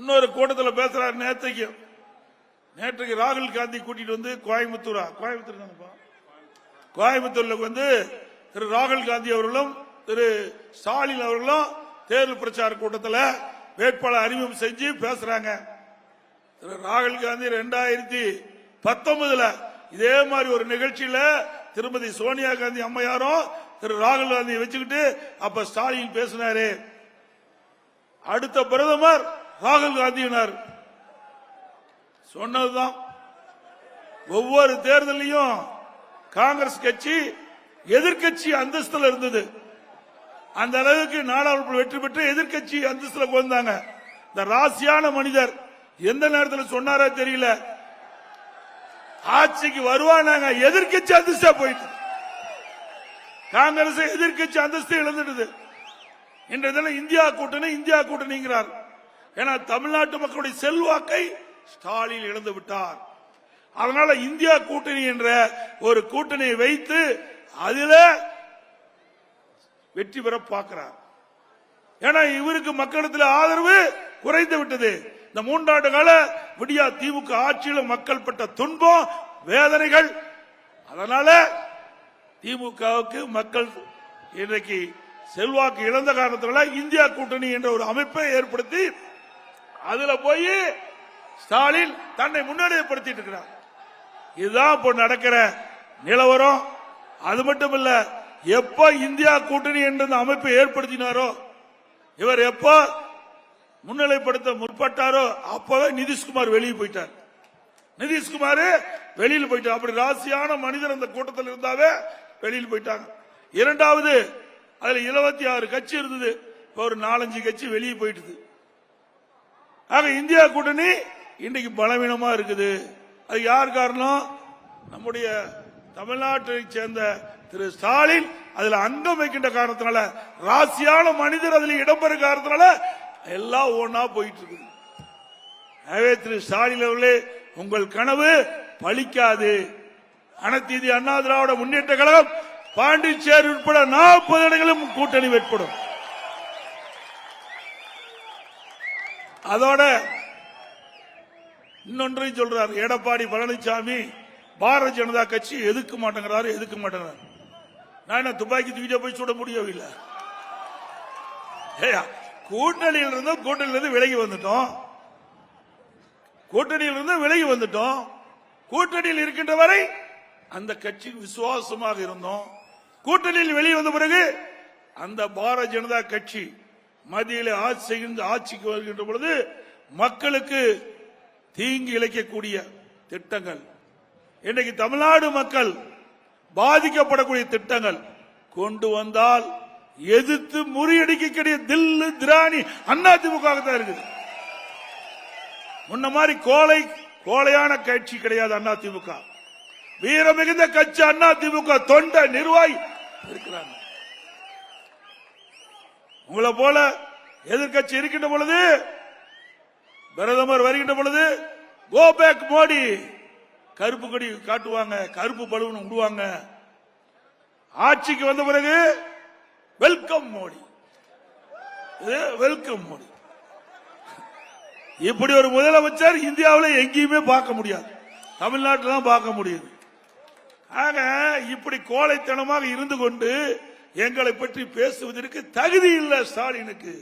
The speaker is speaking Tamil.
இன்னொரு கூட்டத்தில் பேசுறாரு நேற்றுக்கு நேற்றுக்கு ராகுல் காந்தி கூட்டிட்டு வந்து கோயம்புத்தூரா? கோயம்புத்தூர் தானப்பா? கோயம்புத்தூர்ல வந்து திரு ராகுல் காந்தி அவர்களும் திரு ஸ்டாலின் அவர்களும் தேர்தல் பிரச்சார கூட்டத்தில் வேட்பாளர் அறிமுகம் செஞ்சு பேசுறாங்க. திரு ராகுல் காந்தி ரெண்டாயிரத்தி பத்தொன்பதுல இதே மாதிரி ஒரு நிகழ்ச்சியில திருமதி சோனியா காந்தி அம்மையாரும் திரு ராகுல் காந்தி வச்சுக்கிட்டு அப்ப ஸ்டாலின் பேசினாரு. அடுத்த பிரதமர் ராகுல் காந்தியினர். சொன்னதுதான். ஒவ்வொரு தேர்தலையும் காங்கிரஸ் கட்சி எதிர்க்கட்சி அந்தஸ்துல இருந்தது. அந்த அளவுக்கு நாடாளுமன்ற வெற்றி பெற்று எதிர்க்கட்சி அந்தஸ்தில் கொண்டாங்க இந்த ராசியான மனிதர் எந்த நேரத்தில் சொன்னாரா தெரியல. ஆட்சிக்கு வருவானாங்க. எதிர்க்கட்சி அந்தஸ்தா போயிட்டு. காங்கிரஸ் எதிர்க்கட்சி அந்தஸ்து இழந்துடுது. இன்றைய தினம் இந்தியா கூட்டணி இந்தியா கூட்டணிங்கிறார். ஏன்னா தமிழ்நாட்டு மக்களுடைய செல்வாக்கை ஸ்டாலின் இழந்து விட்டார். அதனால இந்தியா கூட்டணி என்ற ஒரு கூட்டணியை வைத்து அதுல வெற்றி பெற பார்க்கிறார். ஏன்னா இவருக்கு மக்களிடத்தில் ஆதரவு குறைந்து விட்டது. இந்த மூன்றாண்டு கால விடியா திமுக ஆட்சியில் மக்கள் பட்ட துன்பம் வேதனைகள் அதனால திமுகவுக்கு மக்கள் இன்றைக்கு செல்வாக்கு இழந்த காரணத்தினால இந்தியா கூட்டணி என்ற ஒரு அமைப்பை ஏற்படுத்தி அதுல போய் ஸ்டாலின் தன்னை முன்னேற்றப்படுத்திட்டு இருக்கிறார் இதுதான் இப்போ நடக்கிற நிலவரம். அது மட்டும் இல்ல எப்ப இந்தியா கூட்டணி என்ற அமைப்பை ஏற்படுத்தினாரோ இவர் எப்ப முன்னிலைப்படுத்த முற்பட்டாரோ அப்பவே நிதிஷ்குமார் வெளியே போயிட்டார். நிதிஷ்குமார் வெளியில் போயிட்டார். அப்படி ராசியான மனிதர் அந்த கூட்டத்தில் இருந்தாவே வெளியில் போயிட்டாங்க. இரண்டாவது அதுல இருபத்தி ஆறு கட்சி இருந்தது. ஒரு நாலஞ்சு கட்சி வெளியே போயிட்டுது. ஆக இந்தியா கூட்டணி இன்னைக்கு பலவீனமா இருக்குது. அது யார் காரணம்? நம்முடைய தமிழ்நாட்டை சேர்ந்த திரு ஸ்டாலின். அதுல அங்கம் வைக்கின்ற காரணத்தினால ராசியான மனிதர் அதுல இடம்பெற காரணத்தினால எல்லாம் ஒன்னா போயிட்டு இருக்குது. எனவே திரு ஸ்டாலின் அவர்களே உங்கள் கனவு பலிக்காது அனைத்து இந்திய அண்ணா திராவிட முன்னேற்ற கழகம் பாண்டிச்சேரி உட்பட நாற்பது இடங்களும் கூட்டணி வெட்படும். அதோட இன்னொன்றையும் சொல்றார் எடப்பாடி பழனிசாமி பாரதிய ஜனதா கட்சி எதுக்க மாட்டேங்கிறாரு எதுக்க மாட்டேங்கிறாரு? நான் என்ன துப்பாக்கி தூக்கிட்டு போய் சுட முடியவில்லை? ஏய்யா, கூட்டணியில் இருந்தும் கூட்டணியில இருந்து விலகி வந்துட்டோம். கூட்டணியில் இருந்து விலகி வந்துட்டோம். கூட்டணியில் இருக்கின்ற வரை அந்த கட்சி விசுவாசமாக இருந்தோம். கூட்டணியில் வெளியே வந்த பிறகு அந்த பாரதிய ஜனதா கட்சி மத்தியில் ஆட்சி செய்கின்ற ஆட்சிக்கு வருகின்ற பொழுது மக்களுக்கு தீங்கு இழைக்கக்கூடிய திட்டங்கள். இன்றைக்கு தமிழ்நாடு மக்கள் பாதிக்கப்படக்கூடிய திட்டங்கள். கொண்டு வந்தால் எதிர்த்து முறியடிக்கக்கூடிய தில்லு திராணி அண்ணா தான் இருக்குது. முன்ன மாதிரி கோலை கோலையான கட்சி கிடையாது அண்ணா திமுக வீர மிகுந்த கட்சி அண்ணா திமுக தொண்ட நிர்வாகி இருக்கிறாங்க. உங்களை போல எதிர்கட்சி இருக்கின்ற பொழுது பிரதமர் வருகின்ற பொழுது கோ பேக் மோடி கருப்பு கொடி காட்டுவாங்க கருப்பு பழுவுன்னு விடுவாங்க ஆட்சிக்கு வந்த பிறகு வெல்கம் மோடி இது வெல்கம் மோடி இப்படி ஒரு முதலமைச்சர் இந்தியாவில் எங்கேயுமே பார்க்க முடியாது. தமிழ்நாட்டில் தான் பார்க்க முடியுது. ஆக இப்படி கோழைத்தனமாக இருந்து கொண்டு எங்களை பற்றி பேசுவதற்கு தகுதி இல்லை ஸ்டாலினுக்கு.